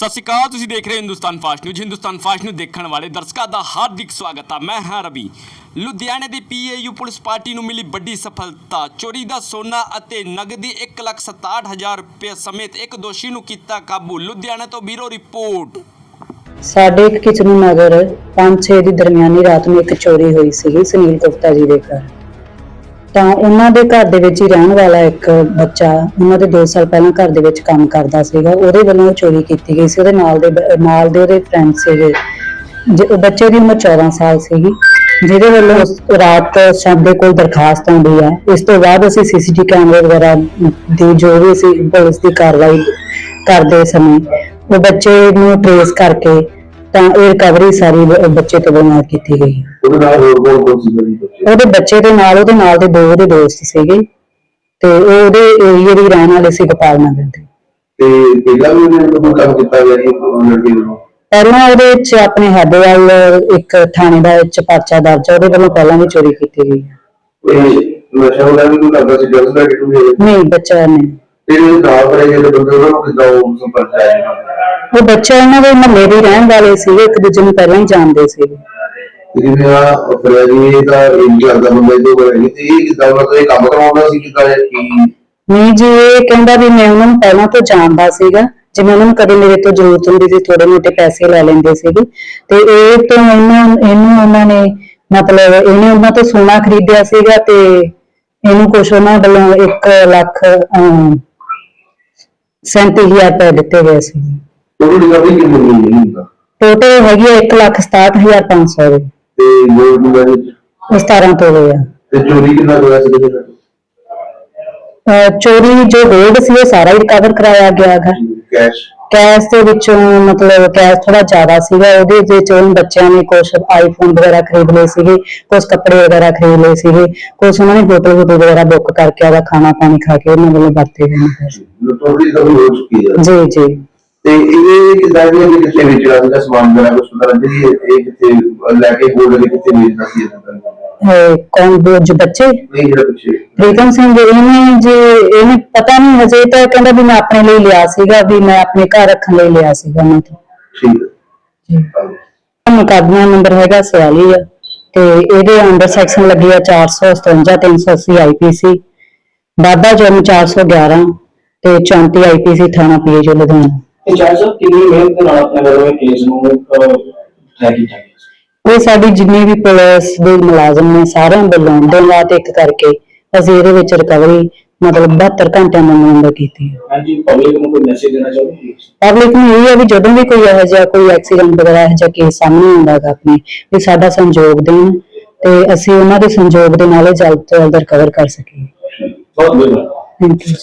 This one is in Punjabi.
ਸਤਿ ਸ਼੍ਰੀ ਅਕਾਲ, ਤੁਸੀਂ ਦੇਖ ਰਹੇ ਹੋ Hindustan fast news. Hindustan fast news ਦੇਖਣ ਵਾਲੇ ਦਰਸ਼ਕਾਂ ਦਾ ਹਾਰਦਿਕ ਸਵਾਗਤ ਹੈ ਮੈਂ ਹਾਂ ਰਵੀ। ਲੁਧਿਆਣੇ ਦੀ ਪੀਏਯੂ ਪੁਲਿਸ ਪਾਰਟੀ ਨੂੰ ਮਿਲੀ ਵੱਡੀ ਸਫਲਤਾ। ਚੋਰੀ ਦਾ ਸੋਨਾ ਅਤੇ ਨਗਦੀ 167000 ਰੁਪਏ ਸਮੇਤ ਇੱਕ ਦੋਸ਼ੀ ਨੂੰ ਕੀਤਾ ਕਾਬੂ। ਲੁਧਿਆਣਾ ਤੋਂ ਬੀਰੋ ਰਿਪੋਰਟ। ਸਾਡੇ ਇੱਕ ਕਿਚਨੂ ਨਗਰ 5-6 ਦੀ ਦਰਮਿਆਨੀ ਰਾਤ ਨੂੰ ਇੱਕ ਚੋਰੀ ਹੋਈ ਸੀਗੀ ਸੁਨੀਲ ਗੁਪਤਾ ਜੀ ਦੇ ਘਰ। ਤਾਂ ਉਹਨਾਂ ਦੇ ਘਰ ਦੇ ਵਿੱਚ ਹੀ ਰਹਿਣ ਵਾਲਾ ਇੱਕ ਬੱਚਾ, ਉਹਨਾਂ ਦੇ 2 ਸਾਲ ਪਹਿਲਾਂ ਘਰ ਦੇ ਵਿੱਚ ਕੰਮ ਕਰਦਾ ਸੀਗਾ, ਉਹਦੇ ਵੱਲੋਂ ਉਹ ਚੋਰੀ ਕੀਤੀ ਗਈ ਸੀ, ਉਹਦੇ ਨਾਲ ਦੇ ਨਾਲ ਦੇ ਉਹਦੇ ਫਰੈਂਡ ਸੀਗੇ। ਉਹ ਬੱਚੇ ਦੀ ਉਮਰ 14 ਸਾਲ ਸੀਗੀ, ਜਿਹਦੇ ਵੱਲੋਂ ਰਾਤ ਸ਼ਾਮ ਦੇ ਕੋਲ ਦਰਖਾਸਤ ਆਉਂਦੀ ਹੈ। ਇਸ ਤੋਂ ਬਾਅਦ ਅਸੀਂ ਸੀਸੀਟੀ ਕੈਮਰੇ ਵਗੈਰਾ ਦੀ ਜੋ ਵੀ ਸੀ ਪੁਲਿਸ ਦੀ ਕਾਰਵਾਈ ਕਰਦੇ ਸਮੇਂ, ਉਹ ਬੱਚੇ ਨੂੰ ਟ੍ਰੇਸ ਕਰਕੇ ਤਾਂ ਇਹ ਰਿਕਵਰੀ ਸਾਰੀ ਬ- ਬੱਚੇ ਤੋਂ ਬਰਾਮਦ ਕੀਤੀ ਗਈ। ਉਹਦੇ ਨਾਲ ਹੋਰ ਕੌਣ ਕੌਣ ਸੀ ਜੀ ਬੱਚੇ ਉਹਦੇ ਬੱਚੇ ਦੇ ਨਾਲ ਉਹਦੇ ਨਾਲ ਦੇ ਦੋ ਉਹਦੇ ਦੋਸਤ ਸੀਗੇ। ਤੇ ਉਹ ਉਹਦੇ ਏਰੀਏ ਦੇ ਰਹਿਣ ਵਾਲੇ ਸੀ ਗੋਪਾਲ ਨਗਰ ਦੇ। ਤੇ ਪਹਿਲਾਂ ਵੀ ਉਹਨੇ ਕੋਈ ਕੰਮ ਕੀਤਾ ਗਿਆ ਜੀ ਉਹ ਲੜਕੇ ਨੂੰ ਪਹਿਲਾਂ ਉਹਦੇ ਵਿੱਚ ਆਪਣੇ ਵੱਲ ਇੱਕ ਥਾਣੇ ਦਾ ਵਿੱਚ ਪਰਚਾ ਦਰਜ ਆ, ਉਹਦੇ ਵੱਲੋਂ ਪਹਿਲਾਂ ਵੀ ਚੋਰੀ ਕੀਤੀ ਗਈ ਹੈ ਕੋਈ ਨਸ਼ਾ ਵੀ ਕੋਈ ਕਰਦਾ ਸੀ ਦਾ ਨਹੀਂ ਬੱਚਾ ਨਹੀਂ। ਤੇ ਉਹ ਨਾਲ ਕਰੇ ਜਿਹੜੇ ਬੰਦੇ ਉਹਨਾਂ ਨੂੰ ਕਿਦਾਂ ਉਹ ਸੰਪਰਕ ਆਇਆ ਉਹ ਬੱਚਾ ਇਹਨਾਂ ਦੇ ਮਹੱਲੇ ਦੇ ਰਹਿਣ ਵਾਲੇ ਸੀਗੇ ਇੱਕ ਦੂਜੇ ਨੂੰ ਪਹਿਲਾਂ ਹੀ ਜਾਣਦੇ ਸੀਗੇ। ਤੇ ਜਿਵੇਂ ਆ ਫਰਿਆਦੀ ਦਾ ਇੰਜ ਕਰਦਾ ਬੰਦਾ ਜੋ ਕਰੇ ਤੇ ਇਹ ਕਿਦਾਂ ਉਹਨਾਂ ਤੋਂ ਇਹ ਕੰਮ ਕਰਾਉਂਦਾ ਸੀ ਕਿਦਾਂ ਇਹ ਕੀ? ਨਹੀਂ ਜੀ ਇਹ ਕਹਿੰਦਾ ਵੀ ਮੈਂ ਉਹਨਾਂ ਨੂੰ ਪਹਿਲਾਂ ਤੋਂ ਜਾਣਦਾ ਸੀਗਾ ਜਿਵੇਂ ਉਹਨਾਂ ਨੂੰ ਕਦੇ ਮੇਰੇ ਤੋਂ ਜ਼ਰੂਰਤ ਹੁੰਦੀ ਸੀ ਥੋੜੇ ਮੋਟੇ ਪੈਸੇ ਲੈ ਲੈਂਦੇ ਸੀਗੇ। ਤੇ ਇਹ ਤੋਂ ਇਹਨਾਂ ਇਹਨੂੰ ਉਹਨਾਂ ਨੇ ਮਤਲਬ ਇਹਨੇ ਉਹਨਾਂ ਤੋਂ ਸੋਨਾ ਖਰੀਦਿਆ ਸੀਗਾ ਤੇ ਇਹਨੂੰ ਕੁਛ ਉਹਨਾਂ ਵੱਲੋਂ 1 ਲੱਖ ਅਮ, 37000 ਰੁਪਏ ਦਿੱਤੇ ਗਏ ਸੀ ਉਹ ਰਿਕਵਰੀ ਕਿੰਨੀ ਮਿਲੀ ਨਹੀਂ ਹੁੰਦਾ ਟੋਟਲ ਹੈਗੀ ਹੈ 1 ਲੱਖ 67500 ਦੀ। ਤੇ ਜੋ? ਦੁਨੀਆ ਵਿੱਚ ਉਹ 17 ਤੋਲੇ ਆ। ਤੇ ਚੋਰੀ ਕਿੰਨਾ ਹੋਇਆ ਸੀ ਇਹਦੇ ਨਾਲ ਅਹ, ਚੋਰੀ ਜੋ ਗੋਲਡ ਸੀ ਉਹ ਸਾਰਾ ਹੀ ਰਿਕਵਰ ਕਰਾਇਆ ਗਿਆ ਹੈਗਾ। ਕੈਸ਼ ਕੈਸ਼ ਦੇ ਵਿੱਚੋਂ ਮਤਲਬ ਕੈਸ਼ ਥੋੜਾ ਜ਼ਿਆਦਾ ਸੀਗਾ ਉਹਦੇ ਵਿੱਚ ਉਹਨਾਂ ਬੱਚਿਆਂ ਨੇ ਕੁਝ ਆਈਫੋਨ ਵਗੈਰਾ ਖਰੀਦ ਲਏ ਸੀਗੇ ਕੁਝ ਕੱਪੜੇ ਵਗੈਰਾ ਖਰੀਦ ਲਏ ਸੀਗੇ ਕੁਝ ਉਹਨਾਂ ਨੇ ਹੋਟਲ ਹੋਟਲ ਵਗੈਰਾ ਬੁੱਕ ਕਰਕੇ ਆਦਾ ਖਾਣਾ ਪਾਣੀ ਖਾ ਕੇ ਉਹਨਾਂ ਵੱਲੋਂ ਵਰਤੇ ਗਏ ਨੇ ਪੈਸੇ। ਟੋਟਲੀ ਤਾਂ ਹੋ ਚੁੱਕੀ ਹੈ ਜੀ ਜੀ। ਤੇ ਇਹ ਕਿਦਾਂ ਵੀ ਇਹ ਕਿੱਥੇ ਵੇਚਣਾ ਸੀਗਾ ਸਮਾਨ ਵਗੈਰਾ ਕੁਝ ਪਤਾ ਲੱਗਿਆ ਜੀ? ਇਹ ਇਹ ਕਿੱਥੇ ਲੈ ਕੇ ਗੋਲਡ ਦੇ ਕਿੱਥੇ ਵੇਚਦਾ ਸੀ ਇਹਨਾਂ ਦਾ ਇਹ ਕੌਣ ਉਹ ਜੋ ਬੱਚੇ? ਨਹੀਂ ਜਿਹੜਾ ਪਿੱਛੇ ਪ੍ਰੀਤਮ ਸਿੰਘ ਇਹਨੇ ਜੀ ਇਹਨੇ ਪਤਾ ਨਹੀਂ ਹਜੇ ਤਾਂ ਕਹਿੰਦਾ ਵੀ ਮੈਂ ਆਪਣੇ ਲਈ ਲਿਆ ਸੀਗਾ ਵੀ ਮੈਂ ਆਪਣੇ ਘਰ ਰੱਖਣ ਲਈ ਲਿਆ ਸੀਗਾ ਮੈਂ ਤਾਂ। ਠੀਕ ਜੀ। ਹੈ ਮੁਕੱਦਮਾ ਨੰਬਰ ਹੈਗਾ 46 ਆ ਤੇ ਇਹਦੇ ਅੰਡਰ ਸੈਕਸ਼ਨ ਲੱਗੀ ਆ 457 380 ਆਈਪੀਸੀ ਵਾਧਾ ਜੁਰਮ 411 ਤੇ 34 ਆਈਪੀਸੀ ਥਾਣਾ ਪੀਏਜੋ ਲੁਧਿਆਣਾ। ਇਹ ਚਾਰ ਸਾਹਿਬ ਕਿੰਨੀ ਮਿਹਨਤ ਦੇ ਨਾਲ ਆਪਣੇ ਵੱਲੋਂ ਇਹ ਕੇਸ ਨੂੰ ਟਰੈਕ ਕੀਤਾ ਗਿਆ ਇਹ ਸਾਡੀ ਜਿੰਨੀ ਵੀ ਪੁਲਿਸ ਦੇ ਮੁਲਾਜ਼ਮ ਨੇ ਸਾਰਿਆਂ ਵੱਲੋਂ ਦਿਨ ਰਾਤ ਇੱਕ ਕਰਕੇ ਅਸੀਂ ਇਹਦੇ ਵਿੱਚ ਰਿਕਵਰੀ ਮਤਲਬ 72 ਘੰਟਿਆਂ ਦੇ ਅੰਦਰ ਕੀਤੀ ਹੈ। ਹਾਂਜੀ ਪਬਲਿਕ ਨੂੰ ਕੋਈ ਮੈਸੇਜ ਦੇਣਾ ਚਾਹੋਗੇ ਪਬਲਿਕ ਨੂੰ ਇਹ ਹੈ ਵੀ ਜਦੋਂ ਵੀ ਕੋਈ ਇਹੋ ਜਿਹਾ ਕੋਈ ਐਕਸੀਡੈਂਟ ਵਗੈਰਾ ਇਹੋ ਜਿਹਾ ਕੇਸ ਸਾਹਮਣੇ ਆਉਂਦਾ ਹੈ ਆਪਣੇ ਵੀ ਸਾਡਾ ਸੰਯੋਗ ਦੇਣ ਤੇ ਅਸੀਂ ਉਹਨਾਂ ਦੇ ਸੰਯੋਗ ਦੇ ਨਾਲ ਇਹ ਜਲਦ ਤੋਂ ਜਲਦ ਰਿਕਵਰ ਕਰ ਸਕੀਏ। ਬਹੁਤ ਬਹੁਤ ਥੈਂਕ ਯੂ